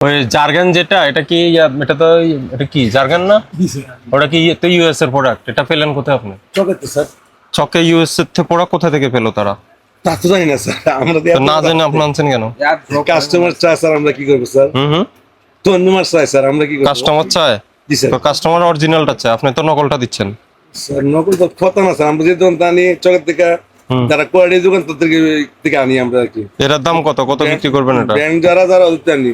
ওই জার্গান যেটা এটা কি এটা তো এটা কি জার্গান না? ওটা কি তো ইউএস এর প্রোডাক্ট এটা পেলেন কোথায় আপনি? চকাতে স্যার। চকে ইউএস এর থেকে প্রোডাক্ট কোথা থেকে পেল তারা? তা তো জানি না স্যার। আমরা তো না জেনে আপনি আনছেন কেন? কাস্টমার চায় স্যার আমরা কি করব স্যার? হুম হুম। ধন্যবাদ চাই স্যার আমরা কি করব? কাস্টমার চায়? জি স্যার। কাস্টমার অরিজিনালটা চায় আপনি তো নকলটা দিচ্ছেন। স্যার নকল তো কথা না স্যার আমরা যে দোকান আনি চকের থেকে। যারা কোয়ালিটি দোকান তাদেরকে থেকে আনি আমরা আর কি। এটার দাম কত? কত বিক্রি করবেন এটা? ব্যাংক যারা যারা ওদের আনি?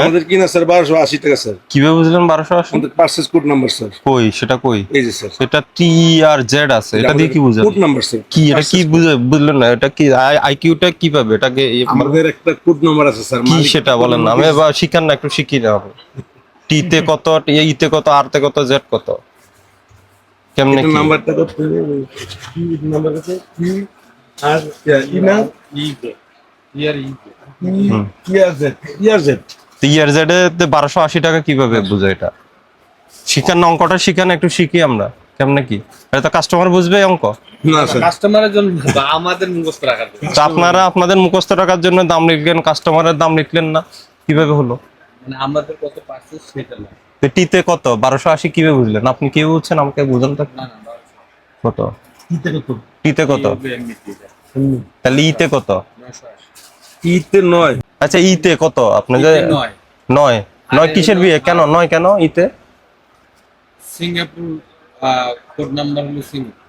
আমাদের কিনা স্যার? বারোশো আশি টাকা স্যার। কীভাবে বুঝলেন বারোশো আশি? আমাদের পার্সেস কোড নাম্বার স্যার। কই? সেটা কই? এই যে স্যার। এটা টি আর জেড আছে। এটা দিয়ে কি বুঝেন কোড নাম্বার স্যার। কি? এটা কি বুঝে বুঝলেন না? এটা কি আইকিউটা কি পাবে? এটাকে আমাদের একটা কোড নাম্বার আছে স্যার। কি সেটা বলেন না। আমি শিখান না একটু শিখি না টি তে কত ই তে কত আর তে কত জেড কত? কেমনে কি? নাম্বারটা কত কি নাম্বার আছে কি আর ই না? কি আর জেড কি আর জেড ইয়ার জেড এ বারোশো আশি টাকা কীভাবে বুঝে এটা? শিখান না অঙ্কটা শিখান একটু শিখি আমরা। কেমনে কি? এটা তো কাস্টমার বুঝবে অঙ্ক। কাস্টমারের জন্য আমাদের মুখস্থ রাখার জন্য। আপনারা আপনাদের মুখস্থ টাকার জন্য দাম লিখলেন কাস্টমারের দাম লিখলেন না কীভাবে হলো? মানে আমাদের কত পার্সেস সেটা না। টিতে কত? বারোশো আশি কীভাবে বুঝলেন? আপনি কি বুঝছেন? আমাকে বুঝেন তো। না না কত? কত? টিতে কত? তাহলে ইতে কত? ইতে নয়। আচ্ছা ইতে কত? আপনি যে নয়। নয়। নয় কিসের বিয়ে? কেন? নয় কেন ইতে? সিঙ্গাপুর কোড নাম্বার হলো সিঙ্গাপুর।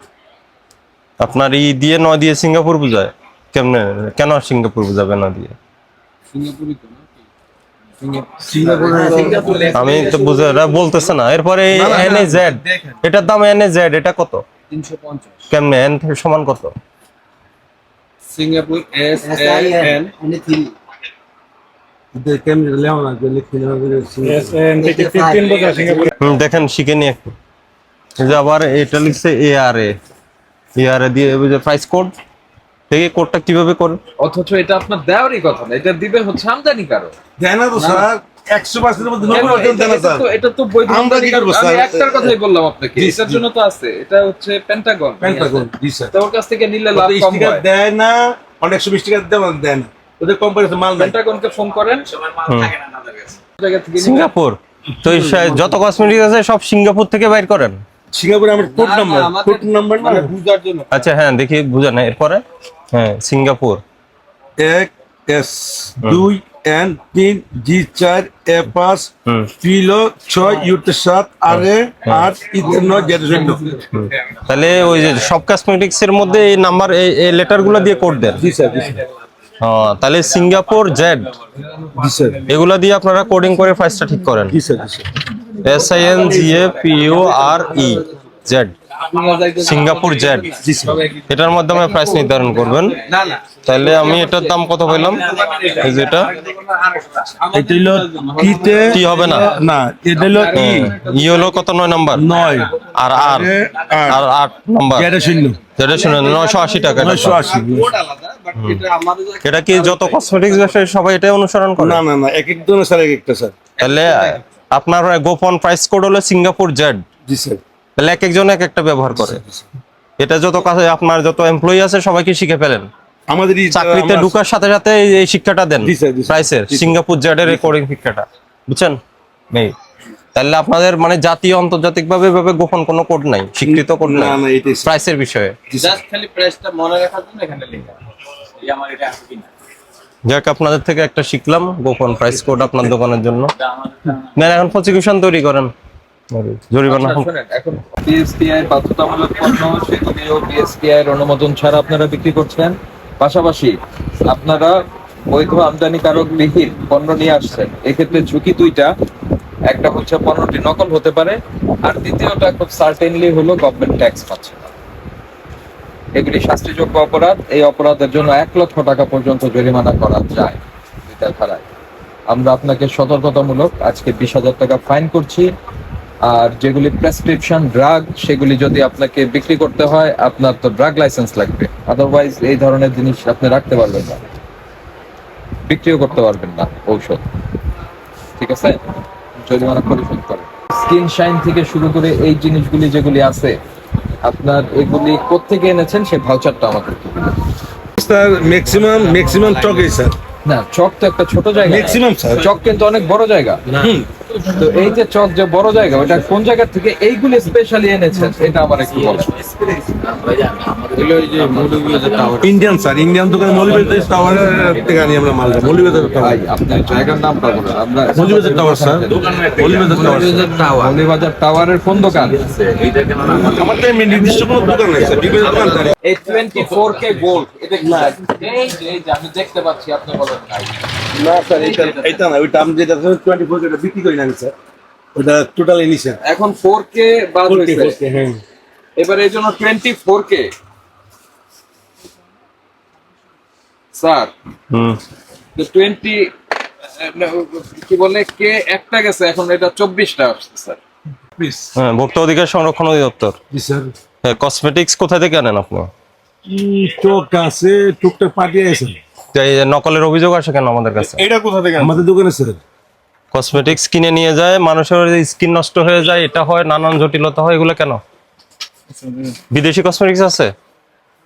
আপনার ই দিয়ে নয় দিয়ে সিঙ্গাপুর বুঝায়? কেমনে? কেন সিঙ্গাপুর বুঝাবে না দিয়ে? সিঙ্গাপুরই তো আমি তো বুঝে বলতেছে না। এরপরে এন এ জেড এটার দাম এন এ জেড এটা কত? তিনশো পঞ্চাশ। কেমনে? এন সমান কত? সিঙ্গাপুর এস এন দেখেন শিখে নি একটু আবার এটা লিখছে এ আর এ এ দিয়ে ওই প্রাইস কোড দেখি কোডটা কীভাবে করে? অথচ এটা আপনার দেওয়ারই কথা না এটা দিবে হচ্ছে আমদানি কারও দেয় না তো স্যার একশো পার্সেন্টের মধ্যে নব্বই পার্সেন্ট দেয় না স্যার। এটা তো বৈধ আমদানি কারও। আমি একটার কথাই বললাম আপনাকে এটার জন্য তো আছে এটা হচ্ছে পেন্টাগন পেন্টাগন জি স্যার। তো ওর কাছ থেকে নিলে লাভ কম হয়। দেয় না অনেক না দেয় না। ওদের কোম্পানি মাল পেন্টাগনকে ফোন করেন। থেকে সিঙ্গাপুর? তো যত কসমেটিক আছে সব সিঙ্গাপুর থেকে বাইর করেন? সিঙ্গাপুরে আমার কোড না, না, নাম্বার কোড নাম্বার না? মানে বুঝার জন্য। আচ্ছা হ্যাঁ দেখি বুঝেন এরপরে? হ্যাঁ সিঙ্গাপুর। এক এস দুই এন তিন জি চার এ পাঁচ পিলো ছয় ইউতে সাত আর এ আট ইতে নয় জেড শূন্য। তাহলে ওই যে সব কসমেটিক্স এর মধ্যে এই নাম্বার এই লেটারগুলো দিয়ে কোড দেন। জি স্যার জি স্যার। হ্যাঁ তাহলে সিঙ্গাপুর জেড এগুলা দিয়ে আপনারা কোডিং করে প্রাইসটা ঠিক করেন। S I N G A P U R E Z Singapore Z এটার মাধ্যমে প্রাইস নির্ধারণ করবেন। না না তাহলে আমি এটার দাম কত পেলাম এই যে এটা। এটা হলো ইতে টি হবে না। না এটা হলো ই। ই হলো কত? নয় নাম্বার। নয়। আর আর। আর আট নাম্বার। জেড শূন্য। যেটা শুনে নয়শো আশি টাকা এটা। নয়শো আশি। এটা কি যত কসমেটিক্স ব্যবসায়ী সবাই এটাই অনুসরণ করে? না না না এক এক স্যার এক একটা স্যার তাহলে আপনার গোপন প্রাইস কোড হলো সিঙ্গাপুর জেড জি স্যার তাহলে এক একজন এক একটা ব্যবহার করে। এটা যত কাছে আপনার যত এমপ্লয়ি আছে সবাইকে শিখে ফেলেন। আমাদের চাকরিতে ঢুকার সাথে সাথে এই- শিক্ষাটা দেন। প্রাইসের সিঙ্গাপুর জেডের রেকর্ডিং শিক্ষাটা। বুঝছেন? নেই। তাহলে আপনাদের মানে জাতীয় আন্তর্জাতিক ভাবে এভাবে গোপন কোনো কোড নাই স্বীকৃত কোড না নাই। প্রাইসের বিষয়ে। জাস্ট খালি প্রেসটা মনে রাখার জন্য এখানে লেখা এই আমার এটা আছে কিনা? যাক আপনাদের থেকে একটা শিখলাম গোপন প্রাইস কোড আপনার দোকানের জন্য। এখন প্রসিকিউশন তৈরি করেন। জরিমানা আচ্ছা, এখন পিএসপিআই বাধ্যতামূলক পণ্য সেগুলিও পিএসপিআই এর অনুমোদন ছাড়া আপনারা বিক্রি করছেন। পাশাপাশি আপনারা বৈধ আমদানিকারক বিহীন পণ্য নিয়ে আসছেন। এক্ষেত্রে ঝুঁকি দুইটা। একটা হচ্ছে পণ্যটি নকল হতে পারে আর দ্বিতীয়টা খুব সার্টেনলি হলো গভর্নমেন্ট ট্যাক্স পাচ্ছে না। এগুলি শাস্তিযোগ্য অপরাধ। এই অপরাধের জন্য এক লক্ষ টাকা পর্যন্ত জরিমানা করা যায় দুইটা ধারায়। আমরা আপনাকে সতর্কতামূলক আজকে বিশ হাজার টাকা ফাইন করছি। আর যেগুলি প্রেসক্রিপশন ড্রাগ সেগুলি যদি আপনাকে বিক্রি করতে হয় আপনার তো ড্রাগ লাইসেন্স লাগবে। আদারওয়াইজ এই ধরনের জিনিস আপনি রাখতে পারবেন না। বিক্রিও করতে পারবেন না ঔষধ। ঠিক আছে? জরিমানা পরিশোধ করে স্কিন শাইন থেকে শুরু করে এই জিনিসগুলি যেগুলি আছে আপনার এগুলি কোত্থেকে এনেছেন? সেই ভাউচারটা আমাদের স্যার ম্যাক্সিমাম ম্যাক্সিমাম টকে স্যার। না চক তো একটা ছোট জায়গা। Maximum sir. চক কিন্তু অনেক বড় জায়গা। তো এই যে চক যে বড় জায়গা ওটা কোন জায়গা থেকে এইগুলো স্পেশালি এনেছেন? এটা আমার একটু বলেন। ইন্ডিয়ান স্যার ইন্ডিয়ান দোকান মৌলভীবাজার টাওয়ারের থেকে আনি আমরা মালটা মৌলভীবাজার টাওয়ার আপনার জায়গার নামটা বলেন। আমরা Moulvibazar tower sir Moulvibazar tower টাওয়ারের কোন দোকান? আমার তো নির্দিষ্ট কোনো দোকান নাই স্যার বিভিন্ন দোকান স্যার এই টোয়েন্টি ফোর কে গোল্ড এটা কি? এই যে আমি দেখতে পাচ্ছি আপনি বলেন নাই। না স্যার এটা এটা না ওইটা আমি যেটা টোয়েন্টি ফোর বিক্রি করি না। স্যার ওটা টোটাল ইনিশিয়াল এখন ফোর কে বাদ হয়েছে। হ্যাঁ। এবার এই জন্য টোয়েন্টি ফোর কে স্যার হুম। টোয়েন্টি কি বলে কে একটা গেছে এখন এটা চব্বিশটা আসছে স্যার। হ্যাঁ ভোক্তা অধিকার সংরক্ষণ অধিদপ্তর। হ্যাঁ কসমেটিক্স কোথা থেকে আনেন আপনি? টুক আছে টুকটাক পাঠিয়ে তো যে নকলের অভিযোগ আসে কেন আমাদের কাছে? এটা কোথা থেকে আমাদের দোকানে স্যার। কসমেটিক্স কিনে নিয়ে যায় মানুষের স্কিন নষ্ট হয়ে যায় এটা হয় নানান জটিলতা হয় এগুলো কেন? বিদেশি কসমেটিক্স আছে?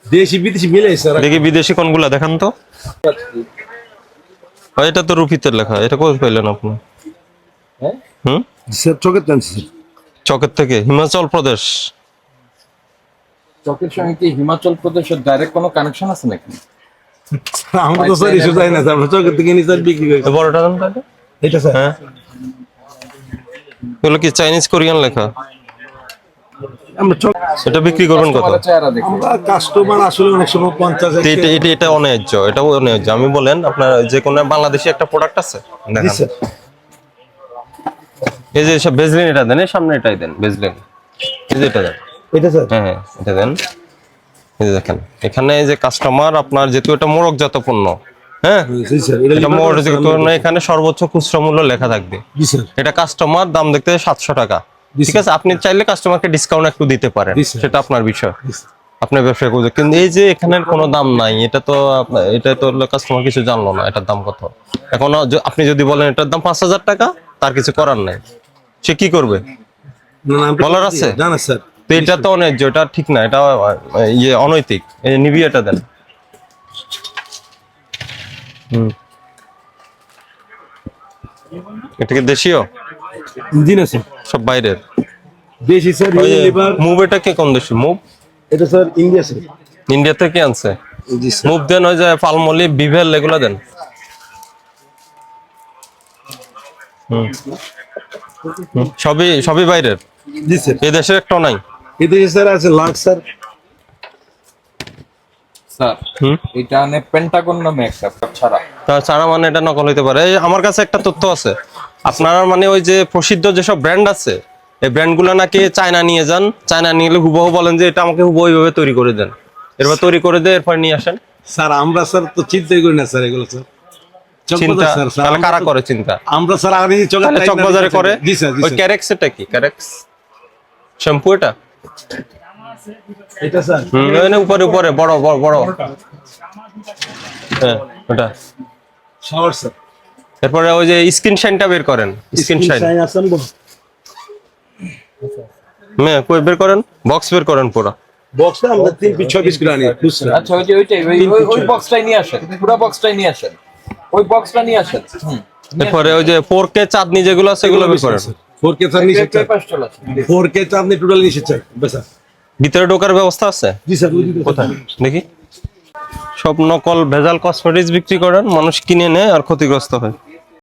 দেশি বিদেশি মিলে স্যার দেখি বিদেশি কোনগুলা দেখান তো। এটা তো রুপিতের লেখা এটা কোথায় পেলেন আপনি? হ্যাঁ? হুম? টানছি চকের থেকে হিমাচল প্রদেশ। চকের সঙ্গে কি হিমাচল প্রদেশের ডাইরেক্ট কোনো কানেকশন আছে নাকি? আমরা তো স্যার ইস্যু যাই না স্যার আমরা চোখের থেকে নিয়ে স্যার বিক্রি করি। বড়টা দেন তাহলে। এটা স্যার। হ্যাঁ। এগুলো কি চাইনিজ কোরিয়ান লেখা? আমরা এটা বিক্রি করবেন কত? আমরা কাস্টমার আসলে অনেক সময় পঞ্চাশ তো এটা এটা এটা অন্যায্য এটা অন্যায্য। আমি বলেন আপনার যে কোনো বাংলাদেশি একটা প্রোডাক্ট আছে? এই যে সব বেজলিন এটা দেন সামনে এটাই দেন বেজলিন এই যে এটা দেন। এটা স্যার। হ্যাঁ হ্যাঁ এটা দেন। এই যে দেখেন এখানে এই যে কাস্টমার আপনার যেহেতু এটা মোড়কজাত পণ্য হ্যাঁ? এখানে সর্বোচ্চ খুচরা মূল্য লেখা থাকবে। এটা কাস্টমার দাম দেখতে সাতশো টাকা। ঠিক আছে? আপনি চাইলে কাস্টমারকে ডিসকাউন্ট একটু দিতে পারেন। সেটা আপনার বিষয়। আপনার ব্যবসা করছে কিন্তু এই যে এখানের কোনো দাম নাই এটা তো এটা তো কাস্টমার কিছু জানলো না এটার দাম কত। এখন আপনি যদি বলেন এটার দাম পাঁচ হাজার টাকা তার কিছু করার নাই। সে কি করবে? বলার আছে? তো এটা তো অন্যায্য এটা ঠিক না এটা ইয়ে অনৈতিক। এই নিবি এটা দেন। এটা কি দেশীয়? জি না স্যার সব বাইরের? দেশি স্যার লিভার মুভ এটা কি কোন দেশি? মুভ? এটা স্যার ইন্ডিয়া স্যার। ইন্ডিয়া থেকে আনছে? মুভ দেন ওই যে পালমলি বিভেল এগুলো দেন। সবই সবই বাইরের? জি স্যার। এই দেশের একটাও নাই? এদিকে স্যার আছে লাক্স স্যার। স্যার। এটা নে পেন্টাগন নামে একটা ছাড়া। মানে এটা নকল হইতে পারে। আমার কাছে একটা তথ্য আছে। আপনারা মানে ওই যে প্রসিদ্ধ যেসব ব্র্যান্ড আছে এই ব্র্যান্ডগুলো নাকি চায়না নিয়ে যান। চায়না নিয়ে হুবহু বলেন যে এটা আমাকে হুবহু এইভাবে তৈরি করে দেন। এরপর তৈরি করে দিয়ে এরপর নিয়ে আসেন। স্যার আমরা স্যার তো চিন্তাই করি না স্যার এগুলো স্যার। চিন্তা? তাহলে কারা করে চিন্তা? আমরা স্যার আগে চকবাজারে করে? জি স্যার ওই ক্যারেক্স এটা কি? ক্যারেক্স শ্যাম্পু এটা? এটা স্যার। হুম উপরে উপরে বড় বড় বড়। হ্যাঁ ওটা। শাওয়ার স্যার এরপরে ওই যে স্কিন শাইনটা বের করেন স্কিন শাইন। আছেন কই বের করেন? বক্স বের করেন পুরো। বক্সটা আমরা তিন পিস ছয় পিস করে আনি আচ্ছা ওই যে ওইটাই ওই- বক্সটাই নিয়ে আসেন পুরো বক্সটাই নিয়ে আসেন। ওই বক্সটা নিয়ে আসেন হুম। এরপরে ওই যে ফোর কে চাঁদনি যেগুলো আছে সেগুলো বের করেন। ফোর কে স্যার নিষেধ চাই। পেপার চলে আসেন ফোর কে তো আপনি টোটাল নিষেধ চাই বেসা ভিতরে ঢোকার ব্যবস্থা আছে? জি স্যার কোথায়? দেখি। সব নকল ভেজাল কসমেটিক্স বিক্রি করেন মানুষ কিনে নেয় আর ক্ষতিগ্রস্ত হয়।